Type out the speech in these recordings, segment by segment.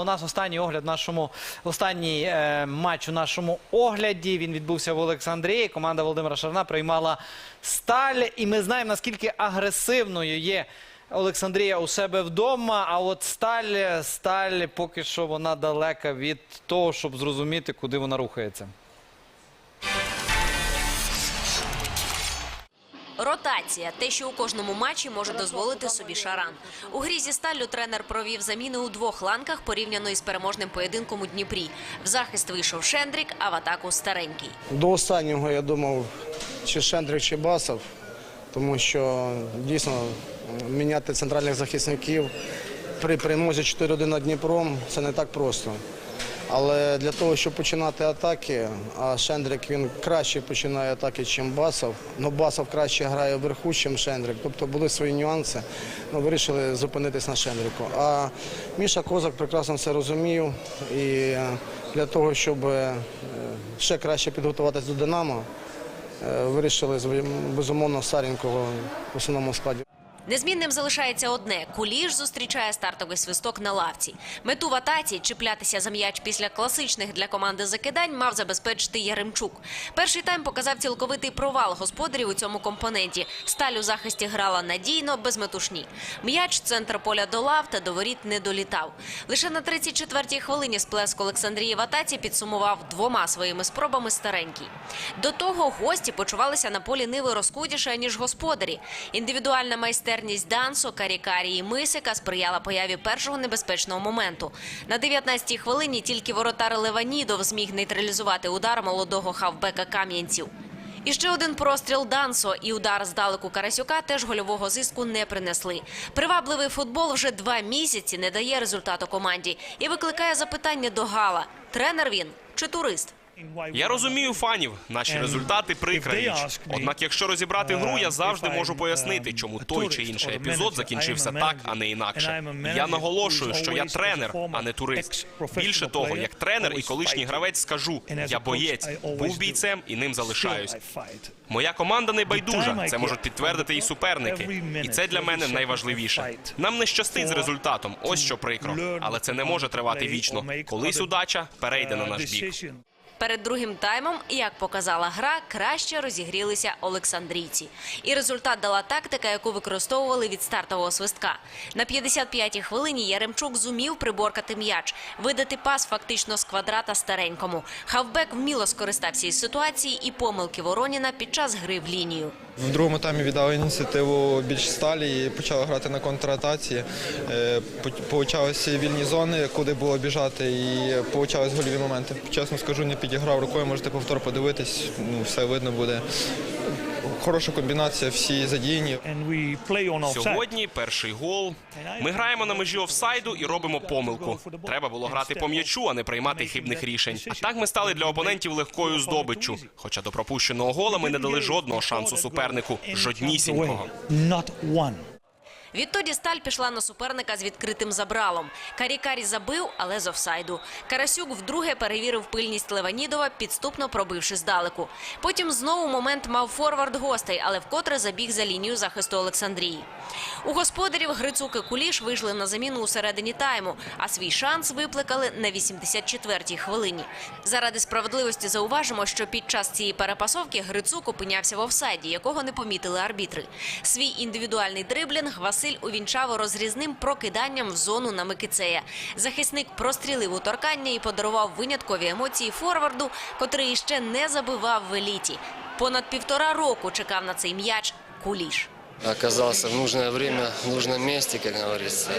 У нас останній огляд нашому останній е, матч у нашому огляді. Він відбувся в Олександрії. Команда Володимира Шарна приймала сталь. І ми знаємо, наскільки агресивною є Олександрія у себе вдома. А от сталь, сталь поки що вона далека від того, щоб зрозуміти, куди вона рухається. Ротація те, що у кожному матчі може дозволити собі шаран. У грі зі сталлю тренер провів заміни у двох ланках порівняно із переможним поєдинком у Дніпрі. В захист вийшов Шендрік, а в атаку старенький. До останнього я думав, чи Шендрик, чи Басов, тому що дійсно міняти центральних захисників при перемозі 4-1 над Дніпром це не так просто. Але для того, щоб починати атаки, а Шендрик він краще починає атаки, ніж Басов. Ну Басов краще грає вверху, ніж Шендрик. Тобто були свої нюанси. Ну, вирішили зупинитись на Шендрику. А Міша Козак прекрасно це розумів. І для того, щоб е, ще краще підготуватись до Динамо, е, вирішили безумовно старенького в основному складі. Незмінним залишається одне: куліш зустрічає стартовий свисток на лавці. Мету в атаці чіплятися за м'яч після класичних для команди закидань мав забезпечити Яремчук. Перший тайм показав цілковитий провал господарів у цьому компоненті. Сталь у захисті грала надійно, без метушні. М'яч центр поля долав та до воріт не долітав. Лише на 34-й хвилині сплеск Олександрії в атаці підсумував двома своїми спробами старенький. До того гості почувалися на полі Ниви розкудіше, ніж господарі. Індивідуальна майстерність Дансо, Карікарі і Мисика сприяла появі першого небезпечного моменту. На 19-й хвилині тільки воротар Леванідов зміг нейтралізувати удар молодого хавбека Кам'янців. І ще один простріл Дансо і удар здалеку Карасюка теж гольового зиску не принесли. Привабливий футбол вже два місяці не дає результату команді і викликає запитання до Гала: тренер він чи турист? Я розумію фанів. Наші результати прикра річ. Однак, якщо розібрати гру, я завжди можу пояснити, чому той чи інший епізод закінчився так, а не інакше. Я наголошую, що я тренер, а не турист. Більше того, як тренер і колишній гравець скажу, я боєць, був бійцем і ним залишаюсь. Моя команда не байдужа. Це можуть підтвердити і суперники. І це для мене найважливіше. Нам не щастить з результатом. Ось що прикро. Але це не може тривати вічно. Колись удача перейде на наш бік. Перед другим таймом, як показала гра, краще розігрілися Олександрійці. І результат дала тактика, яку використовували від стартового свистка. На 55-й хвилині Яремчук зумів приборкати м'яч, видати пас фактично з квадрата старенькому. Хавбек вміло скористався із ситуації і помилки Вороніна під час гри в лінію. В другому таймі віддали ініціативу більш сталі і почали грати на контратаці. Е, Получалися вільні зони, куди було біжати, і получались гольові моменти. Чесно скажу, не підіграв рукою, можете повтор подивитись, ну, все видно буде. Хороша комбінація, всі задіяні. Сьогодні перший гол. Ми граємо на межі офсайду і робимо помилку. Треба було грати по м'ячу, а не приймати хибних рішень. А так ми стали для опонентів легкою здобиччю. Хоча до пропущеного гола ми не дали жодного шансу супернику. Жоднісінького. Відтоді сталь пішла на суперника з відкритим забралом. Карікарі забив, але з офсайду. Карасюк вдруге перевірив пильність Леванідова, підступно пробивши здалеку. Потім знову момент мав форвард гостей, але вкотре забіг за лінію захисту Олександрії. У господарів Грицук і Куліш вийшли на заміну у середині тайму, а свій шанс випликали на 84-й хвилині. Заради справедливості зауважимо, що під час цієї перепасовки Грицук опинявся в офсайді, якого не помітили арбітри. Свій індивідуальний дриблінг Василь увінчав розрізним прокиданням в зону на Микицея. Захисник прострілив у торкання і подарував виняткові емоції форварду, котрий ще не забивав в еліті. Понад півтора року чекав на цей м'яч Куліш. Оказался в нужное время, в нужном месте, как говорится.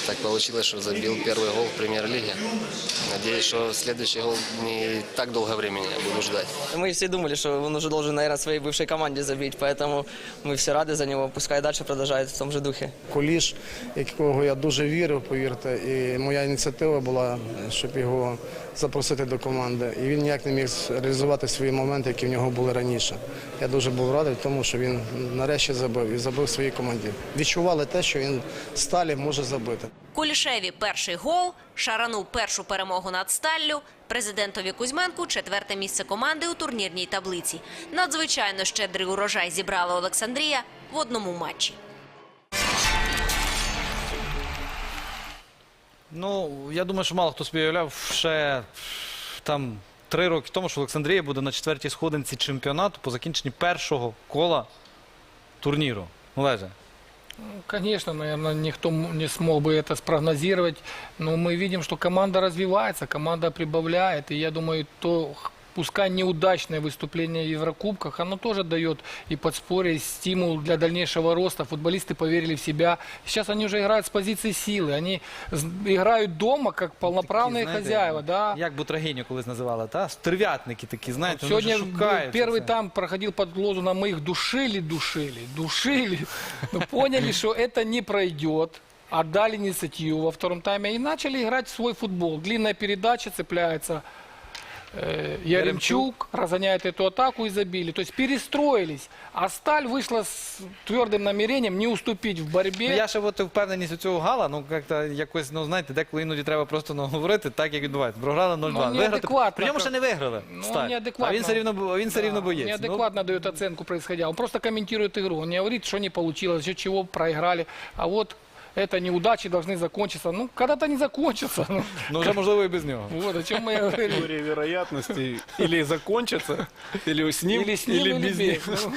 И так получилось, что забил первый гол в премьер-лиге. Надеюсь, что следующий гол не так долго времени я буду ждать. Мы все думали, что он уже должен, наверное, своей бывшей команде забить, поэтому мы все рады за него. Пускай дальше продолжает в том же духе. Куліш, якого я дуже вірив, повірте, і моя ініціатива була, щоб його запросити до команди. І він ніяк не міг реалізувати свої моменти, які в нього були раніше. Я дуже був радий тому, що він нарешті забив і забив своїй команді. Відчували те, що він сталі може забити. Кулішеві перший гол, Шарану першу перемогу над Сталлю, президентові Кузьменку четверте місце команди у турнірній таблиці. Надзвичайно щедрий урожай зібрала Олександрія в одному матчі. Ну, я думаю, що мало хто собі уявляв ще там три роки тому, що Олександрія буде на четвертій сходинці чемпіонату по закінченні першого кола турніру. Олеже. Конечно, наверное, никто м- не смог бы это спрогнозировать, но мы видим, что команда развивается, команда прибавляет, и я думаю, то х- пускай неудачное выступление в Еврокубках, оно тоже дает и подспорье, и стимул для дальнейшего роста. Футболисты поверили в себя. Сейчас они уже играют с позиции силы, они з- играют дома как полноправные Такі, знаєте, хозяева, да. Як бутрагиню колись називали, та? Стерв'ятники такі, знаєте, Сегодня вони ж шукають. первый це. там проходил под лозунгом «Мы их душили, душили, душили». Но поняли, что это не пройдет. Отдали инициативу во втором тайме и начали играть в свой футбол. Длинная передача, цепляется э, Яремчук, разгоняет эту атаку и забили. То есть перестроились. А Сталь вышла с твердым намерением не уступить в борьбе. Ну, я ще от впевненість у цього гала, ну як-то якось, ну знаєте, деколи іноді треба просто ну, говорити так, як відбувається. Програли 0-2. Ну, Виграти. неадекватно. При ньому ще не виграли. Ну, Сталь. неадекватно. А він все рівно, бо- він все рівно Да, боєць. Ну, Неадекватно дает оценку происходящего. Он просто комментирует игру. Он не говорит, что не получилось, за счет чего проиграли. А вот это неудачи должны закончиться. Ну, когда-то не закончатся. Ну, Ну вже можливо і без нього. вот о чем мы и говорили. Теория вероятности или закончится, или с ним, Или с ним, или без без. них. Ну,